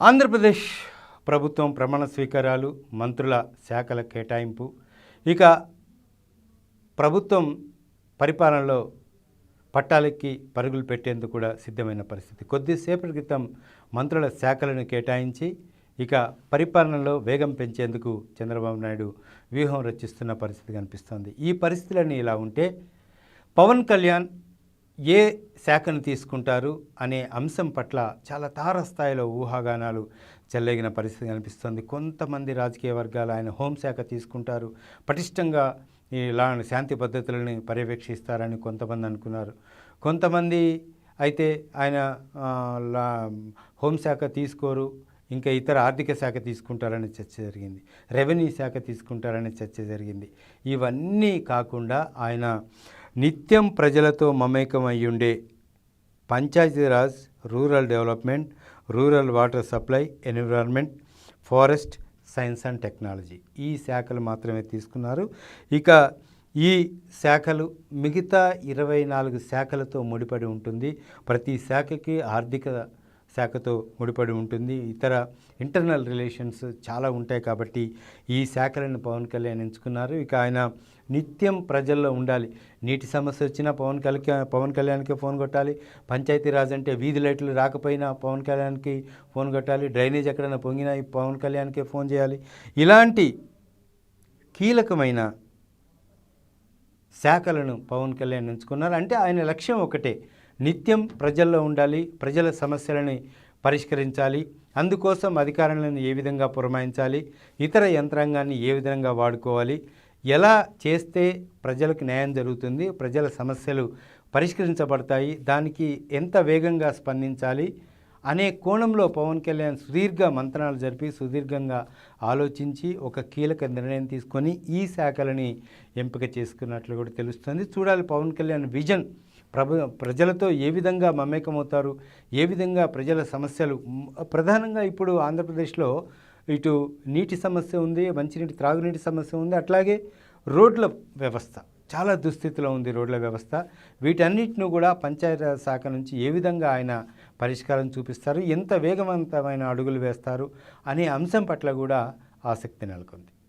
ఆంధ్రప్రదేశ్ ప్రభుత్వం ప్రమాణ స్వీకారాలు మంత్రుల శాఖల కేటాయింపు ఇక ప్రభుత్వం పరిపాలనలో పట్టాలెక్కి పరుగులు పెట్టేందుకు కూడా సిద్ధమైన పరిస్థితి. కొద్దిసేపటి క్రితం మంత్రుల శాఖలను కేటాయించి ఇక పరిపాలనలో వేగం పెంచేందుకు చంద్రబాబు నాయుడు వ్యూహం రచిస్తున్న పరిస్థితి కనిపిస్తోంది. ఈ పరిస్థితులన్నీ ఇలా ఉంటే పవన్ కళ్యాణ్ ఏ శాఖను తీసుకుంటారు అనే అంశం పట్ల చాలా తారస్థాయిలో ఊహాగానాలు చెల్లగిన పరిస్థితి కనిపిస్తుంది. కొంతమంది రాజకీయ వర్గాలు ఆయన హోంశాఖ తీసుకుంటారు. పటిష్టంగా ఇలా శాంతి పద్ధతులని పర్యవేక్షిస్తారని కొంతమంది అనుకున్నారు. కొంతమంది అయితే ఆయన హోంశాఖ తీసుకోరు ఇంకా ఇతర ఆర్థిక శాఖ తీసుకుంటారని చర్చ జరిగింది. రెవెన్యూ శాఖ తీసుకుంటారని చర్చ జరిగింది. ఇవన్నీ కాకుండా ఆయన నిత్యం ప్రజలతో మమేకం అయ్యుండే Panchayati Raj rural development rural water supply environment forest science and technology. ఈ శాఖలు మాత్రమే తీసుకున్నారు. ఇక ఈ శాఖలు మిగతా ఇరవై నాలుగు శాఖలతో ముడిపడి ఉంటుంది. ప్రతి శాఖకి ఆర్థిక శాఖతో ముడిపడి ఉంటుంది. ఇతర ఇంటర్నల్ రిలేషన్స్ చాలా ఉంటాయి కాబట్టి ఈ శాఖలను పవన్ కళ్యాణ్ ఎంచుకున్నారు. ఇక ఆయన నిత్యం ప్రజల్లో ఉండాలి. నీటి సమస్య వచ్చినా పవన్ కళ్యాణ్ పవన్ కళ్యాణ్కి ఫోన్ కొట్టాలి. పంచాయతీరాజ్ అంటే వీధి లైట్లు రాకపోయినా పవన్ కళ్యాణ్కి ఫోన్ కొట్టాలి. డ్రైనేజ్ ఎక్కడైనా పొంగినా ఈ పవన్ కళ్యాణ్కే ఫోన్ చేయాలి. ఇలాంటి కీలకమైన శాఖలను పవన్ కళ్యాణ్ ఎంచుకున్నారు. అంటే ఆయన లక్ష్యం ఒకటే. నిత్యం ప్రజల్లో ఉండాలి ప్రజల సమస్యలని పరిష్కరించాలి. అందుకోసం అధికారులను ఏ విధంగా పురమాయించాలి ఇతర యంత్రాంగాన్ని ఏ విధంగా వాడుకోవాలి ఎలా చేస్తే ప్రజలకు న్యాయం జరుగుతుంది ప్రజల సమస్యలు పరిష్కరించబడతాయి దానికి ఎంత వేగంగా స్పందించాలి అనే కోణంలో పవన్ కళ్యాణ్ సుదీర్ఘ మంత్రాలు జరిపి సుదీర్ఘంగా ఆలోచించి ఒక కీలక నిర్ణయం తీసుకొని ఈ శాఖలని ఎంపిక చేసుకున్నట్లు కూడా తెలుస్తుంది. చూడాలి పవన్ కళ్యాణ్ విజన్ ప్రభు ప్రజలతో ఏ విధంగా మమేకమవుతారు? ఏ విధంగా ప్రజల సమస్యలు? ప్రధానంగా ఇప్పుడు ఆంధ్రప్రదేశ్లో ఇటు నీటి సమస్య ఉంది మంచినీటి త్రాగునీటి సమస్య ఉంది అట్లాగే రోడ్ల వ్యవస్థ. చాలా దుస్థితిలో ఉంది రోడ్ల వ్యవస్థ. వీటన్నిటిని కూడా పంచాయతీ శాఖ నుంచి ఏ విధంగా ఆయన పరిష్కారం చూపిస్తారు? ఎంత వేగవంతమైన అడుగులు వేస్తారు? అనే అంశం పట్ల కూడా ఆసక్తి నెలకొంది.